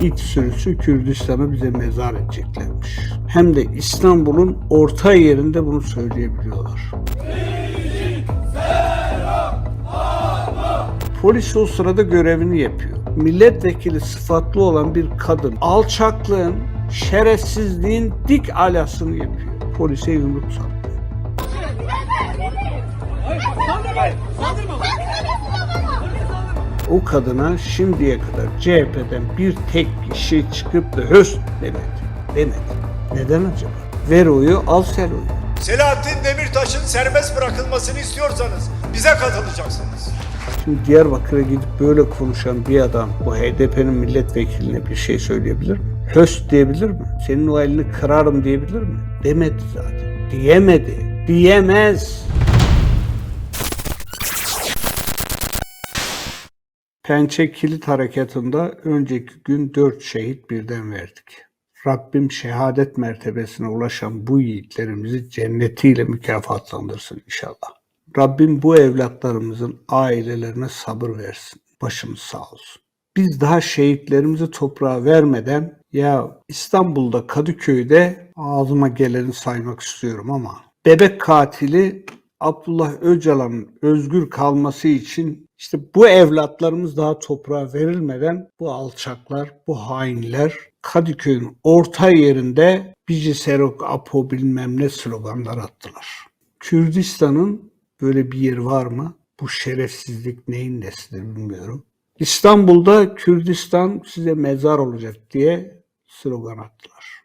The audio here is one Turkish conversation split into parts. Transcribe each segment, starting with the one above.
İç sürüsü Kürdistan'ı bize mezar edeceklermiş. Hem de İstanbul'un orta yerinde bunu söyleyebiliyorlar. Polis o sırada görevini yapıyor. Milletvekili sıfatlı olan bir kadın alçaklığın, şerefsizliğin dik alasını yapıyor. Polise yumruk sallıyor. O kadına şimdiye kadar CHP'den bir tek kişi çıkıp da höst demedi. Demedi. Neden acaba? Ver oyu, al sen oyu. Selahattin Demirtaş'ın serbest bırakılmasını istiyorsanız bize katılacaksınız. Şimdi Diyarbakır'a gidip böyle konuşan bir adam bu HDP'nin milletvekiline bir şey söyleyebilir mi? Höst diyebilir mi? Senin o elini kırarım diyebilir mi? Demedi zaten. Diyemedi. Diyemez. Pençe Kilit Harekatı'nda önceki gün dört şehit birden verdik. Rabbim şehadet mertebesine ulaşan bu yiğitlerimizi cennetiyle mükafatlandırsın inşallah. Rabbim bu evlatlarımızın ailelerine sabır versin. Başımız sağ olsun. Biz daha şehitlerimizi toprağa vermeden ya İstanbul'da Kadıköy'de ağzıma geleni saymak istiyorum ama bebek katili Abdullah Öcalan'ın özgür kalması için işte bu evlatlarımız daha toprağa verilmeden bu alçaklar, bu hainler Kadıköy'ün orta yerinde Bici Serok Apo bilmem ne sloganlar attılar. Kürdistan'ın böyle bir yeri var mı? Bu şerefsizlik neyin nesidir bilmiyorum. İstanbul'da Kürdistan size mezar olacak diye slogan attılar.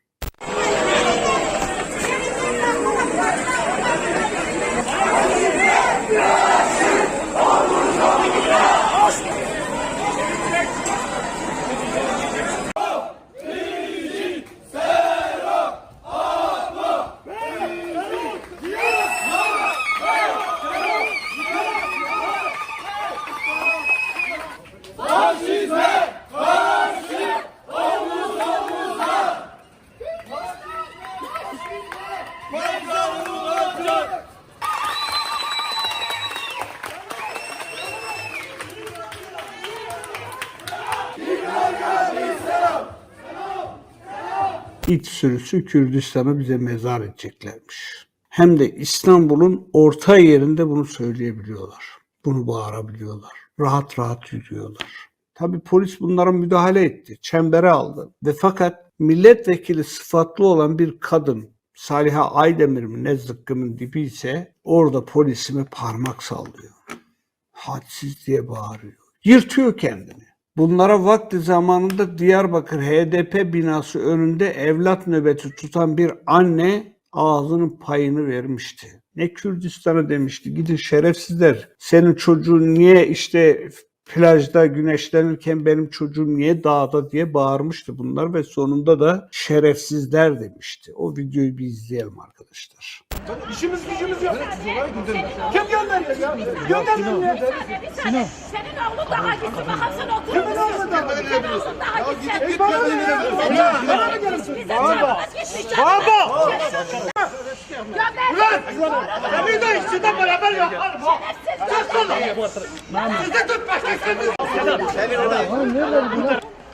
İç sürüsü Kürdistan'ı bize mezar edeceklermiş. Hem de İstanbul'un orta yerinde bunu söyleyebiliyorlar. Bunu bağırabiliyorlar. Rahat rahat yürüyorlar. Tabi polis bunlara müdahale etti. Çembere aldı. Ve fakat milletvekili sıfatlı olan bir kadın Saliha Aydemir mi ne zıkkımın dibi ise orada polisime parmak sallıyor. Hadsiz diye bağırıyor. Yırtıyor kendini. Bunlara vakti zamanında Diyarbakır HDP binası önünde evlat nöbeti tutan bir anne ağzının payını vermişti. Ne Kürdistan'a demişti. Gidin şerefsizler. Senin çocuğun niye işte plajda güneşlenirken benim çocuğum niye dağda diye bağırmıştı bunlar ve sonunda da şerefsizler demişti. O videoyu bir izleyelim arkadaşlar. İşimiz gücümüz yok. Kim gönderiyor ya? Gönderin ya. Senin, senin oğlun daha gitsin bakalım sen oturur Kimin oğlu daha? Senin oğlun daha gitsin. E bana ne ya? Bana mı gelirsin? Canım. Baba! Gönder. Seni de işçiden beraber yaparım ha.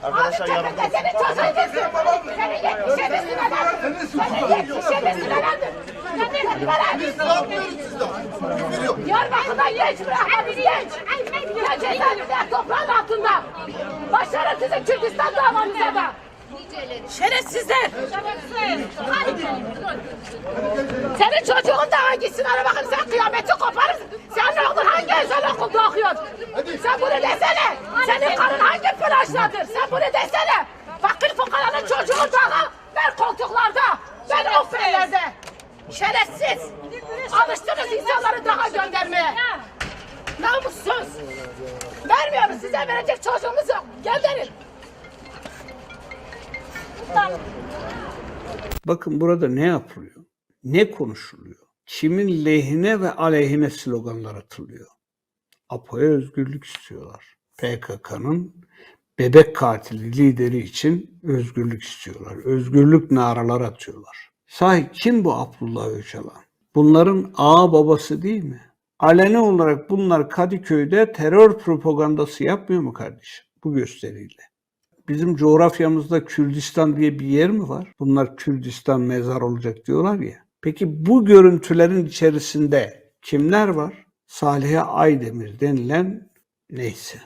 Arkadaşlar yardım. Senin çocuğun gitsin. Senin yetmiş yedisi nedendir? Senin yetmiş yedisi nedendir? Senin nedendir? Diyarbakır'da genç bırakma bir genç. Ya cezaevinde toprağın altında. Başlarım sizin Kürdistan davanıza da. Şerefsizler. Senin çocuğun da hangisini ara bakayım sen kıyameti koparırsın. Oğlun hangi özel okulda okuyor? Sen bunu desene. Senin karın hangi plajdadır? Sen bunu desene. Fakir fukaranın çocuğu daha ben koltuklarda, ben ofrelerde. Şerefsiz. Alıştınız insanları daha göndermeye. Namussuz. Vermiyoruz size verecek çocuğumuz yok. Gönderin. Bakın burada ne yapılıyor? Ne konuşuluyor? Kimin lehine ve aleyhine sloganlar atılıyor? APO'ya özgürlük istiyorlar. PKK'nın bebek katili lideri için özgürlük istiyorlar. Özgürlük naralar atıyorlar. Sahi kim bu Abdullah Öcalan? Bunların ağa babası değil mi? Aleni olarak bunlar Kadıköy'de terör propagandası yapmıyor mu kardeşim? Bu gösteriyle. Bizim coğrafyamızda Kürdistan diye bir yer mi var? Bunlar Kürdistan mezar olacak diyorlar ya. Peki bu görüntülerin içerisinde kimler var? Saliha Aydemir denilen neyse.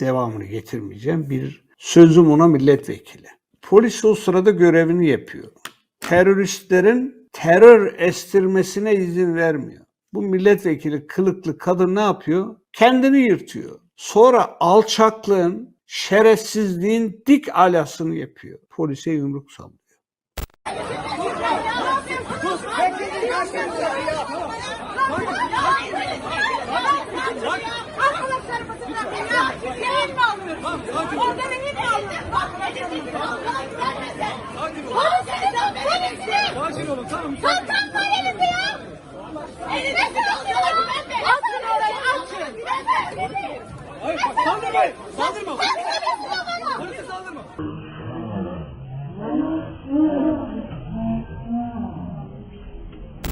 Devamını getirmeyeceğim. Bir sözüm ona milletvekili. Polis o sırada görevini yapıyor. Teröristlerin terör estirmesine izin vermiyor. Bu milletvekili kılıklı kadın ne yapıyor? Kendini yırtıyor. Sonra alçaklığın, şerefsizliğin dik alasını yapıyor. Polise yumruk sallıyor. Orada beni de Sakin olun tamam. Tam tam kalemizi ya. Elime sallıyorlar ben de. Açın orayı açın. Hayır bak saldırmayın. Saldırma. Polise saldırma.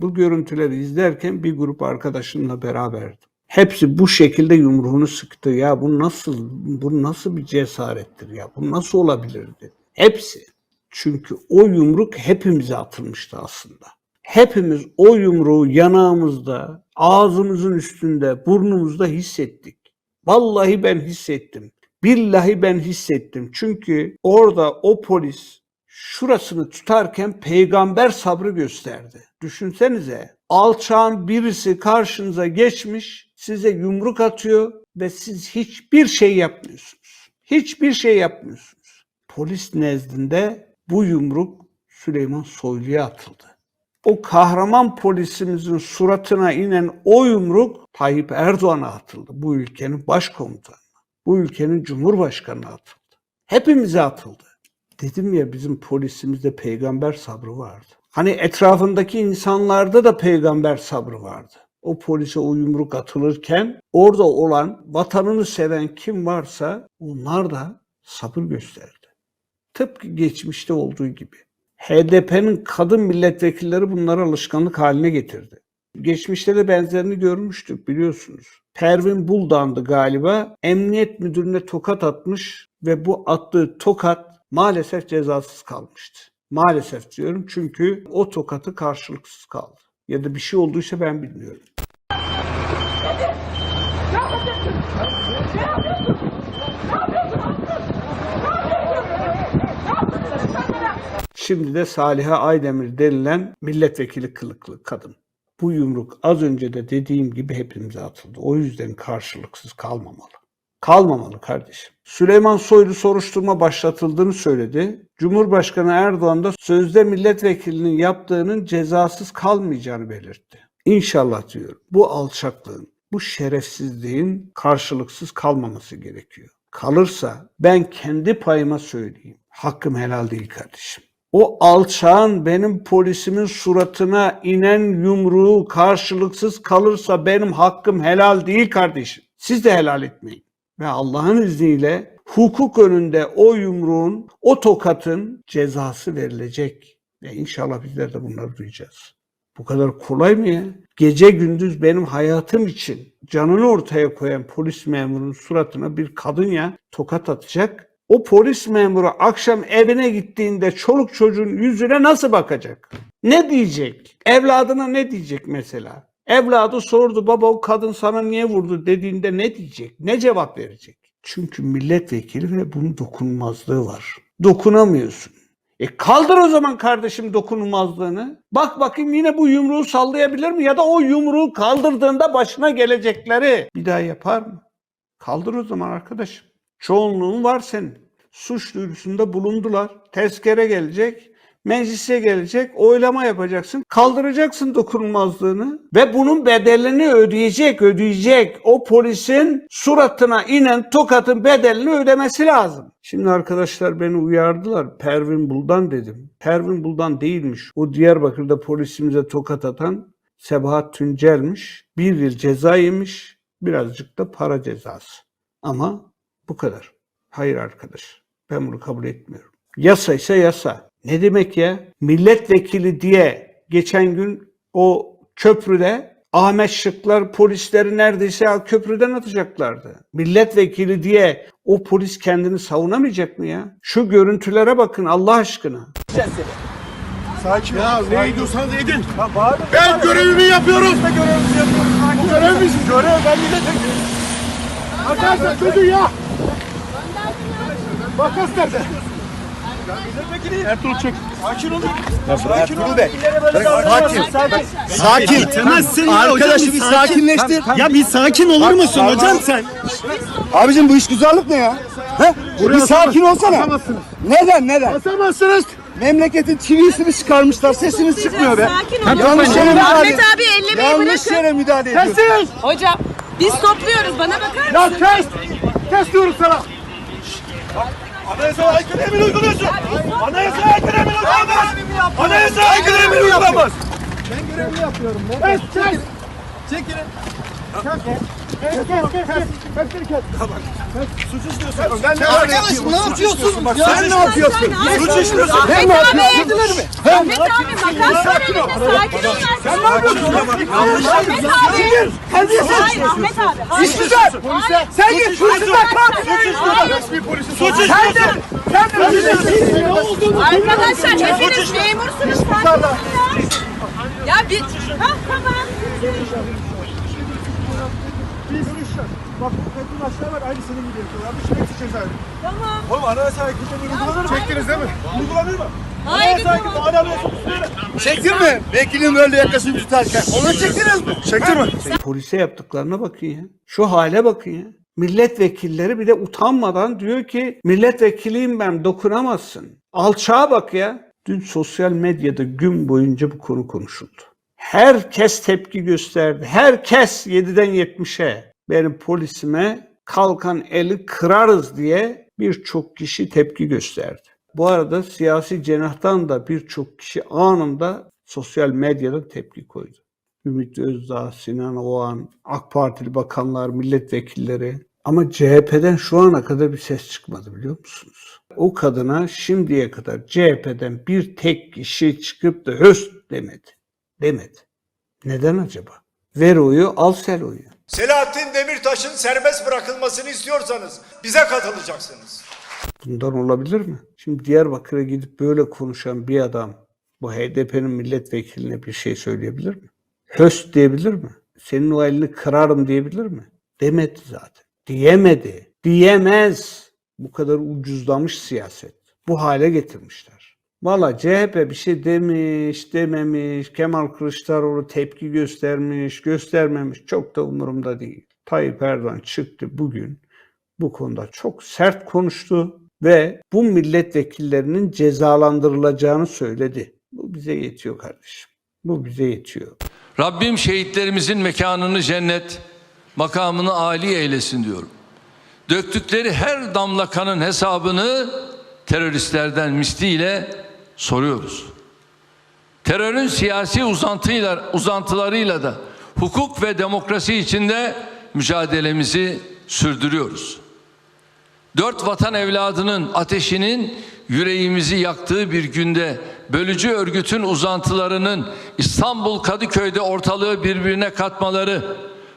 Bu görüntüleri izlerken bir grup arkadaşımla beraberdim. Hepsi bu şekilde yumruğunu sıktı. Ya bu nasıl bu nasıl bir cesarettir ya? Bu nasıl olabilirdi? Hepsi. Çünkü o yumruk hepimize atılmıştı aslında. Hepimiz o yumruğu yanağımızda, ağzımızın üstünde, burnumuzda hissettik. Vallahi ben hissettim. Billahi ben hissettim. Çünkü orada o polis şurasını tutarken peygamber sabrı gösterdi. Düşünsenize alçağın birisi karşınıza geçmiş size yumruk atıyor ve siz hiçbir şey yapmıyorsunuz. Hiçbir şey yapmıyorsunuz. Polis nezdinde bu yumruk Süleyman Soylu'ya atıldı. O kahraman polisimizin suratına inen o yumruk Tayyip Erdoğan'a atıldı. Bu ülkenin başkomutanı, bu ülkenin cumhurbaşkanına atıldı. Hepimize atıldı. Dedim ya bizim polisimizde peygamber sabrı vardı. Hani etrafındaki insanlarda da peygamber sabrı vardı. O polise o yumruk atılırken orada olan vatanını seven kim varsa onlar da sabır gösterdi. Tıpkı geçmişte olduğu gibi. HDP'nin kadın milletvekilleri bunları alışkanlık haline getirdi. Geçmişte de benzerini görmüştük biliyorsunuz. Pervin Buldan'dı galiba. Emniyet müdürüne tokat atmış ve bu attığı tokat maalesef cezasız kalmıştı. Maalesef diyorum çünkü o tokatı karşılıksız kaldı. Ya da bir şey olduysa ben bilmiyorum. Şimdi de Saliha Aydemir denilen milletvekili kılıklı kadın. Bu yumruk az önce de dediğim gibi hepimize atıldı. O yüzden karşılıksız kalmamalı. Kalmamalı kardeşim. Süleyman Soylu soruşturma başlatıldığını söyledi. Cumhurbaşkanı Erdoğan da sözde milletvekilinin yaptığının cezasız kalmayacağını belirtti. İnşallah diyorum bu alçaklığın, bu şerefsizliğin karşılıksız kalmaması gerekiyor. Kalırsa ben kendi payıma söyleyeyim. Hakkım helal değil kardeşim. O alçağın benim polisimin suratına inen yumruğu karşılıksız kalırsa benim hakkım helal değil kardeşim. Siz de helal etmeyin. Ve Allah'ın izniyle hukuk önünde o yumruğun, o tokatın cezası verilecek. Ve inşallah bizler de bunları duyacağız. Bu kadar kolay mı ya? Gece gündüz benim hayatım için canını ortaya koyan polis memurunun suratına bir kadın ya tokat atacak. O polis memuru akşam evine gittiğinde çoluk çocuğun yüzüne nasıl bakacak? Ne diyecek? Evladına ne diyecek mesela? Evladı sordu baba o kadın sana niye vurdu dediğinde ne diyecek? Ne cevap verecek? Çünkü milletvekili ve bunun dokunulmazlığı var. Dokunamıyorsun. E kaldır o zaman kardeşim dokunulmazlığını. Bak bakayım yine bu yumruğu sallayabilir mi? Ya da o yumruğu kaldırdığında başına gelecekleri bir daha yapar mı? Kaldır o zaman arkadaşım. Çoğunluğun var senin. Suç duyurusunda bulundular. Tezkere gelecek. Meclise gelecek. Oylama yapacaksın. Kaldıracaksın dokunulmazlığını. Ve bunun bedelini ödeyecek, ödeyecek. O polisin suratına inen tokatın bedelini ödemesi lazım. Şimdi arkadaşlar beni uyardılar. Pervin Buldan dedim. Pervin Buldan değilmiş. O Diyarbakır'da polisimize tokat atan Sebahat Tüncer'miş. Bir yıl ceza yemiş. Birazcık da para cezası. Ama bu kadar. Hayır arkadaş. Ben bunu kabul etmiyorum. Yasa ise yasa. Ne demek ya? Milletvekili diye geçen gün o köprüde Ahmet Şıklar polisleri neredeyse köprüden atacaklardı. Milletvekili diye o polis kendini savunamayacak mı ya? Şu görüntülere bakın Allah aşkına. Sakin ya ne ediyorsanız edin. Ben görevimi yapıyorum. Biz de görevimizi yapıyoruz. Bu görev bizim. Görev ben milletvekili. Arkadaşlar çözün ya. Makas nerede? Ertuğrul çek. Sakin olun. Sakin olun. Sakin. Sakin. Sakin. Temezsin ya Arkadaşı bir sakinleştir. Ya bir sakin olur musun hocam sen? Abicim bu iş güzellik ne ya? He? Bir sakin olsana. Neden neden? Basamazsınız. Memleketin çivisini çıkarmışlar. Sesiniz çıkmıyor be. Sakin ol. Yanlış yere müdahale Ahmet abi ellemeyi Yanlış bırakın. yere müdahale ediyorsun. Kes. Hocam biz topluyoruz bana bakar Ya mısın? kes. Kes diyorum sana. Anayasaya aykırı emir uyguluyorsun. Anayasaya aykırı emir uygulamaz. Anayasaya aykırı emir uygulamaz. Ben görevimi yapıyorum. Kes kes. Çek yere. Kes kes. Kes kes kes kes. Kes. Suç işliyorsun. Ben ne Arkadaşım ne yapıyorsun? Bak sen ne yapıyorsun? Suç işliyorsun. Ahmet ne yapıyorsun? Ahmet abi makas var elinde sakin ol. Sen ne yapıyorsun? Ahmet abi. Hayır Ahmet abi. Hayır. İş güzel. Sen git polisinden kalk. Suç işliyorsun. Suç işliyorsun. Sen de ne olduğunu Arkadaşlar hepiniz memursunuz. Ya bir... Ha tamam. Biz Bak bu kadın aşağı var aynı senin gibi yapıyorlar. Bir şey hepsi cezaevi. Tamam. Oğlum anayasa aykırı uygulanır mı? Çektiniz değil mi? Uygulanır mı? Hayır, Anayasa aykırı tamam. anayasa. Çektin mi? Vekilin böyle yakasını tutarken. Onu çektiniz mi? Çektin mi? Polise yaptıklarına bakın ya. Şu hale bakın ya. Milletvekilleri bir de utanmadan diyor ki milletvekiliyim ben dokunamazsın. Alçağa bak ya. Dün sosyal medyada gün boyunca bu konu konuşuldu. Herkes tepki gösterdi. Herkes 7'den 70'e benim polisime kalkan eli kırarız diye birçok kişi tepki gösterdi. Bu arada siyasi cenahtan da birçok kişi anında sosyal medyadan tepki koydu. Ümit Özdağ, Sinan Oğan, AK Partili bakanlar, milletvekilleri. Ama CHP'den şu ana kadar bir ses çıkmadı biliyor musunuz? O kadına şimdiye kadar CHP'den bir tek kişi çıkıp da höst demedi. Demedi. Neden acaba? Ver oyu, al sel oyu. Selahattin Demirtaş'ın serbest bırakılmasını istiyorsanız bize katılacaksınız. Bundan olabilir mi? Şimdi Diyarbakır'a gidip böyle konuşan bir adam bu HDP'nin milletvekiline bir şey söyleyebilir mi? Höst diyebilir mi? Senin o elini kırarım diyebilir mi? Demedi zaten. Diyemedi. Diyemez. Bu kadar ucuzlamış siyaset. Bu hale getirmişler. Valla CHP bir şey demiş, dememiş, Kemal Kılıçdaroğlu tepki göstermiş, göstermemiş çok da umurumda değil. Tayyip Erdoğan çıktı bugün bu konuda çok sert konuştu ve bu milletvekillerinin cezalandırılacağını söyledi. Bu bize yetiyor kardeşim. Bu bize yetiyor. Rabbim şehitlerimizin mekanını cennet, makamını âli eylesin diyorum. Döktükleri her damla kanın hesabını teröristlerden misliyle soruyoruz. Terörün siyasi uzantıyla, uzantılarıyla da hukuk ve demokrasi içinde mücadelemizi sürdürüyoruz. Dört vatan evladının ateşinin yüreğimizi yaktığı bir günde bölücü örgütün uzantılarının İstanbul Kadıköy'de ortalığı birbirine katmaları,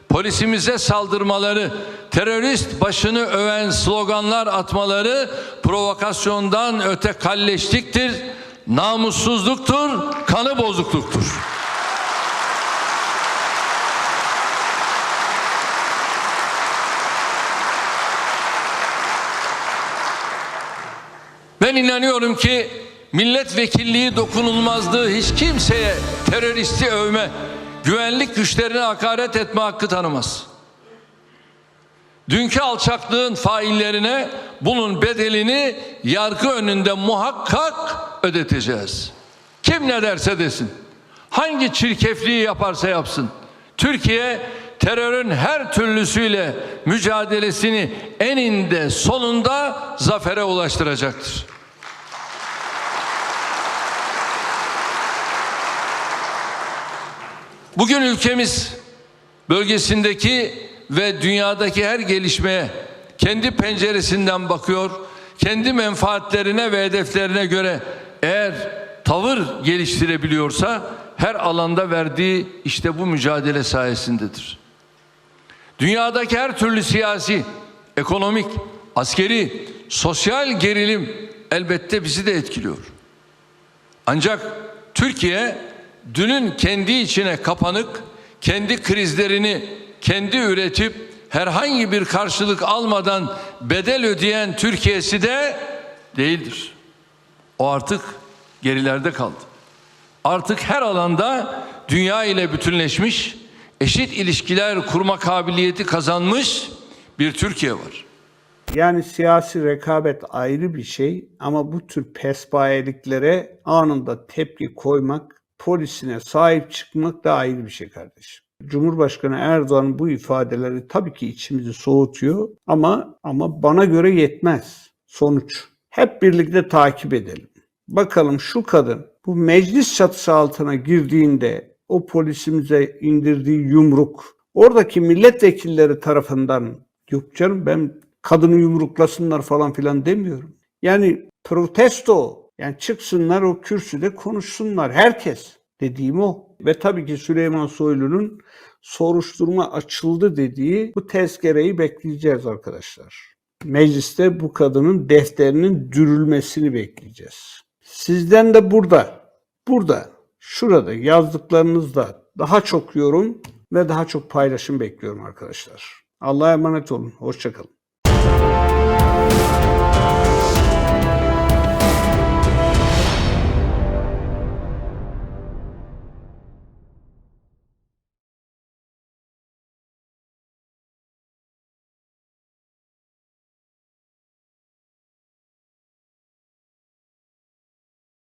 polisimize saldırmaları, terörist başını öven sloganlar atmaları provokasyondan öte kalleşliktir, namussuzluktur, kanı bozukluktur. Ben inanıyorum ki milletvekilliği dokunulmazlığı hiç kimseye teröristi övme, güvenlik güçlerine hakaret etme hakkı tanımaz. Dünkü alçaklığın faillerine bunun bedelini yargı önünde muhakkak ödeteceğiz. Kim ne derse desin, hangi çirkefliği yaparsa yapsın, Türkiye terörün her türlüsüyle mücadelesini eninde sonunda zafere ulaştıracaktır. Bugün ülkemiz bölgesindeki ve dünyadaki her gelişmeye kendi penceresinden bakıyor, kendi menfaatlerine ve hedeflerine göre eğer tavır geliştirebiliyorsa her alanda verdiği işte bu mücadele sayesindedir. Dünyadaki her türlü siyasi, ekonomik, askeri, sosyal gerilim elbette bizi de etkiliyor. Ancak Türkiye dünün kendi içine kapanık, kendi krizlerini kendi üretip herhangi bir karşılık almadan bedel ödeyen Türkiye'si de değildir. O artık gerilerde kaldı. Artık her alanda dünya ile bütünleşmiş, eşit ilişkiler kurma kabiliyeti kazanmış bir Türkiye var. Yani siyasi rekabet ayrı bir şey ama bu tür pesbayeliklere anında tepki koymak, polisine sahip çıkmak da ayrı bir şey kardeşim. Cumhurbaşkanı Erdoğan'ın bu ifadeleri tabii ki içimizi soğutuyor ama ama bana göre yetmez. Sonuç. Hep birlikte takip edelim. Bakalım şu kadın bu meclis çatısı altına girdiğinde o polisimize indirdiği yumruk oradaki milletvekilleri tarafından yok canım ben kadını yumruklasınlar falan filan demiyorum. Yani protesto yani çıksınlar o kürsüde konuşsunlar herkes dediğim o. Ve tabii ki Süleyman Soylu'nun soruşturma açıldı dediği bu tezkereyi bekleyeceğiz arkadaşlar. Mecliste bu kadının defterinin dürülmesini bekleyeceğiz. Sizden de burada, burada, şurada yazdıklarınızda daha çok yorum ve daha çok paylaşım bekliyorum arkadaşlar. Allah'a emanet olun. Hoşçakalın.